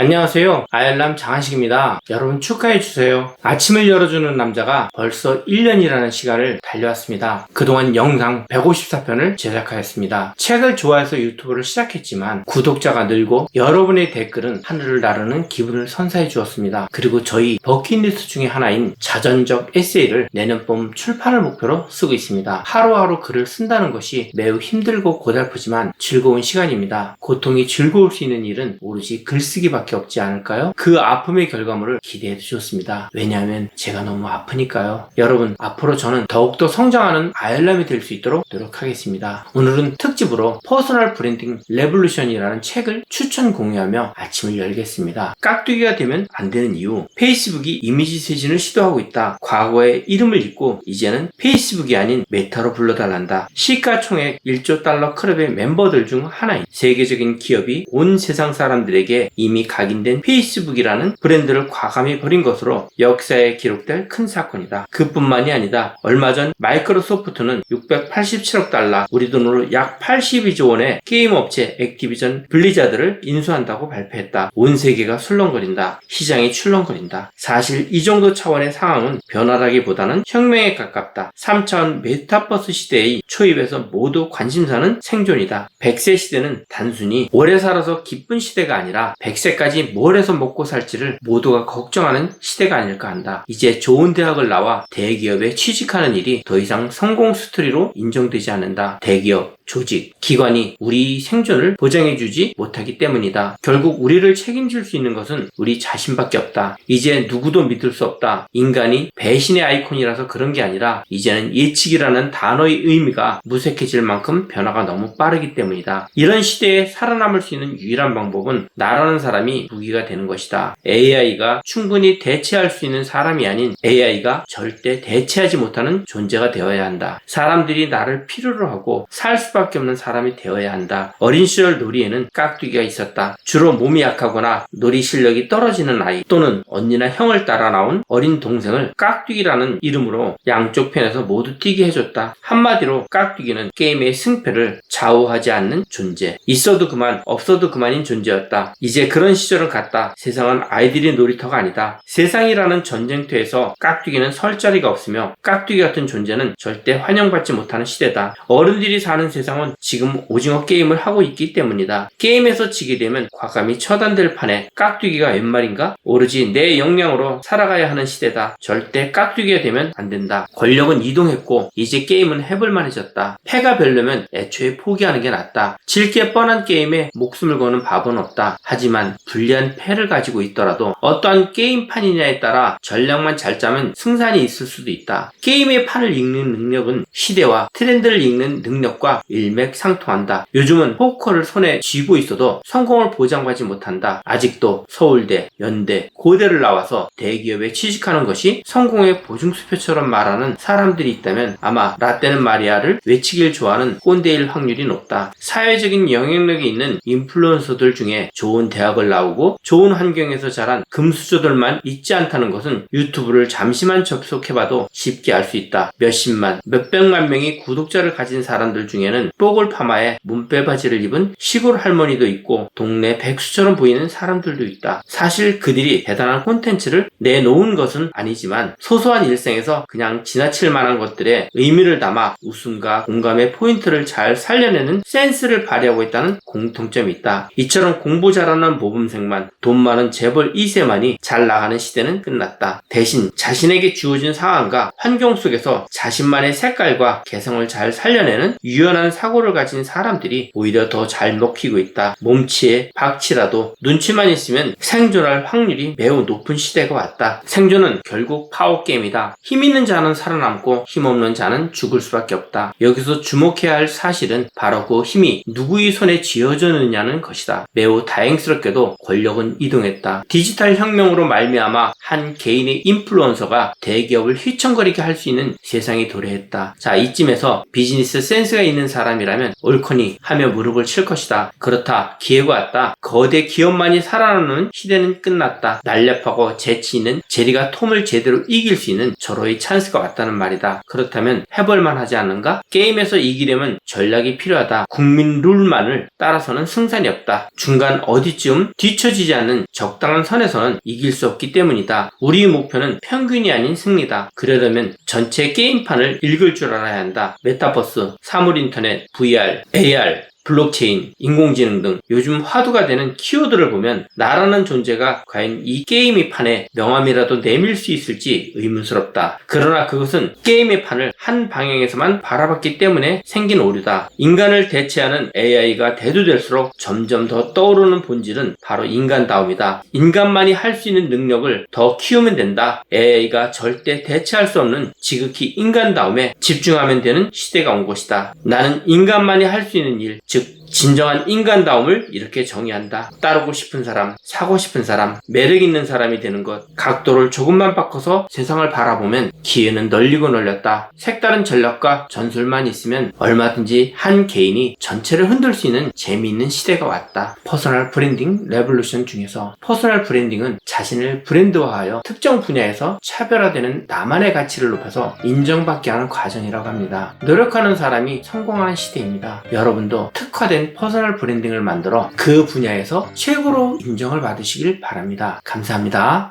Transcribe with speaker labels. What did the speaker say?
Speaker 1: 안녕하세요. 아열람 장한식입니다. 여러분 축하해주세요. 아침을 열어주는 남자가 벌써 1년이라는 시간을 달려왔습니다. 그동안 영상 154편을 제작하였습니다. 책을 좋아해서 유튜브를 시작했지만 구독자가 늘고 여러분의 댓글은 하늘을 나르는 기분을 선사해 주었습니다. 그리고 저희 버킷리스트 중에 하나인 자전적 에세이를 내년 봄 출판을 목표로 쓰고 있습니다. 하루하루 글을 쓴다는 것이 매우 힘들고 고달프지만 즐거운 시간입니다. 고통이 즐거울 수 있는 일은 오로지 글쓰기밖에 없지 않을까요? 그 아픔의 결과물을 기대해 주셨습니다. 왜냐하면 제가 너무 아프니까요. 여러분, 앞으로 저는 더욱더 성장하는 아일람이 될 수 있도록 노력하겠습니다. 오늘은 특집으로 퍼스널 브랜딩 레볼루션이라는 책을 추천 공유하며 아침을 열겠습니다. 깍두기가 되면 안 되는 이유, 페이스북이 이미지 세진을 시도하고 있다. 과거의 이름을 잊고 이제는 페이스북이 아닌 메타로 불러달란다. 시가총액 1조 달러 클럽의 멤버들 중 하나인 세계적인 기업이 온 세상 사람들에게 이미 각인된 페이스북이라는 브랜드를 과감히 버린 것으로 역사에 기록될 큰 사건이다. 그뿐만이 아니다. 얼마 전 마이크로소프트는 687억 달러, 우리 돈으로 약 82조 원의 게임 업체 액티비전 블리자드를 인수한다고 발표했다. 온 세계가 술렁거린다. 시장이 출렁거린다. 사실 이 정도 차원의 상황은 변화라기보다는 혁명에 가깝다. 3차원 메타버스 시대의 초입에서 모두 관심사는 생존이다. 100세 시대는 단순히 오래 살아서 기쁜 시대가 아니라 100세 까지 뭘 해서 먹고 살지를 모두가 걱정하는 시대가 아닐까 한다. 이제 좋은 대학을 나와 대기업에 취직하는 일이 더 이상 성공 스토리로 인정되지 않는다. 대기업, 조직, 기관이 우리 생존을 보장해주지 못하기 때문이다. 결국 우리를 책임질 수 있는 것은 우리 자신밖에 없다. 이제 누구도 믿을 수 없다. 인간이 배신의 아이콘이라서 그런 게 아니라 이제는 예측이라는 단어의 의미가 무색해질 만큼 변화가 너무 빠르기 때문이다. 이런 시대에 살아남을 수 있는 유일한 방법은 나라는 사람이 무기가 되는 것이다. AI가 충분히 대체할 수 있는 사람이 아닌 AI가 절대 대체하지 못하는 존재가 되어야 한다. 사람들이 나를 필요로 하고 살 수밖에 없는 사람이 되어야 한다. 어린 시절 놀이에는 깍두기가 있었다. 주로 몸이 약하거나 놀이 실력이 떨어지는 아이 또는 언니나 형을 따라 나온 어린 동생을 깍두기라는 이름으로 양쪽 편에서 모두 뛰게 해줬다. 한마디로 깍두기는 게임의 승패를 좌우하지 않는 존재. 있어도 그만, 없어도 그만인 존재였다. 이제 그런 시절은 갔다. 세상은 아이들의 놀이터가 아니다. 세상이라는 전쟁터에서 깍두기는 설 자리가 없으며 깍두기 같은 존재는 절대 환영받지 못하는 시대다. 어른들이 사는 세상은 지금 오징어 게임을 하고 있기 때문이다. 게임에서 지게 되면 과감히 처단될 판에 깍두기가 웬 말인가? 오로지 내 역량으로 살아가야 하는 시대다. 절대 깍두기가 되면 안 된다. 권력은 이동했고 이제 게임은 해볼만해졌다. 패가 별로면 애초에 포기하는 게 낫다. 질게 뻔한 게임에 목숨을 거는 바보는 없다. 하지만 불리한 패를 가지고 있더라도 어떠한 게임판이냐에 따라 전략만 잘 짜면 승산이 있을 수도 있다. 게임의 판을 읽는 능력은 시대와 트렌드를 읽는 능력과 일맥상통한다. 요즘은 포커를 손에 쥐고 있어도 성공을 보장받지 못한다. 아직도 서울대, 연대, 고대를 나와서 대기업에 취직하는 것이 성공의 보증수표처럼 말하는 사람들이 있다면 아마 라떼는 마리아를 외치길 좋아하는 꼰대일 확률이 높다. 사회적인 영향력이 있는 인플루언서들 중에 좋은 대학을 나 오고 좋은 환경에서 자란 금수저들만 있지 않다는 것은 유튜브를 잠시만 접속해봐도 쉽게 알 수 있다. 몇십만, 몇백만 명이 구독자를 가진 사람들 중에는 뽀글 파마에 문빼 바지를 입은 시골 할머니도 있고 동네 백수처럼 보이는 사람들도 있다. 사실 그들이 대단한 콘텐츠를 내놓은 것은 아니지만 소소한 일생에서 그냥 지나칠 만한 것들에 의미를 담아 웃음과 공감의 포인트를 잘 살려내는 센스를 발휘하고 있다는 공통점이 있다. 이처럼 공부 잘하는 모범 생만 돈 많은 재벌 2세만이 잘 나가는 시대는 끝났다. 대신 자신에게 주어진 상황과 환경 속에서 자신만의 색깔과 개성을 잘 살려내는 유연한 사고를 가진 사람들이 오히려 더 잘 먹히고 있다. 몸치에 박치라도 눈치만 있으면 생존할 확률이 매우 높은 시대가 왔다. 생존은 결국 파워게임이다. 힘 있는 자는 살아남고 힘없는 자는 죽을 수밖에 없다. 여기서 주목해야 할 사실은 바로 그 힘이 누구의 손에 쥐어졌느냐는 것이다. 매우 다행스럽게도 권력은 이동했다. 디지털 혁명으로 말미암아 한 개인의 인플루언서가 대기업을 휘청거리게 할 수 있는 세상이 도래했다. 자, 이쯤에서 비즈니스 센스가 있는 사람이라면 옳거니 하며 무릎을 칠 것이다. 그렇다. 기회가 왔다. 거대 기업만이 살아남는 시대는 끝났다. 날렵하고 재치 있는 제리가 톰을 제대로 이길 수 있는 절호의 찬스가 왔다는 말이다. 그렇다면 해볼만 하지 않는가? 게임에서 이기려면 전략이 필요하다. 국민 룰만을 따라서는 승산이 없다. 중간 어디쯤 뒤 뒤처지지 않는 적당한 선에서는 이길 수 없기 때문이다. 우리의 목표는 평균이 아닌 승리다. 그러려면 전체 게임판을 읽을 줄 알아야 한다. 메타버스, 사물인터넷, VR, AR, 블록체인, 인공지능 등 요즘 화두가 되는 키워드를 보면 나라는 존재가 과연 이 게임의 판에 명함이라도 내밀 수 있을지 의문스럽다. 그러나 그것은 게임의 판을 한 방향에서만 바라봤기 때문에 생긴 오류다. 인간을 대체하는 AI가 대두될수록 점점 더 떠오르는 본질은 바로 인간다움이다. 인간만이 할 수 있는 능력을 더 키우면 된다. AI가 절대 대체할 수 없는 지극히 인간다움에 집중하면 되는 시대가 온 것이다. 나는 인간만이 할 수 있는 일, 즉 진정한 인간다움을 이렇게 정의한다. 따르고 싶은 사람, 사고 싶은 사람, 매력 있는 사람이 되는 것. 각도를 조금만 바꿔서 세상을 바라보면 기회는 널리고 널렸다. 색다른 전략과 전술만 있으면 얼마든지 한 개인이 전체를 흔들 수 있는 재미있는 시대가 왔다. 퍼스널 브랜딩 레볼루션 중에서 퍼스널 브랜딩은 자신을 브랜드화하여 특정 분야에서 차별화되는 나만의 가치를 높여서 인정받게 하는 과정이라고 합니다. 노력하는 사람이 성공하는 시대입니다. 여러분도 특화된 퍼스널 브랜딩을 만들어 그 분야에서 최고로 인정을 받으시길 바랍니다. 감사합니다.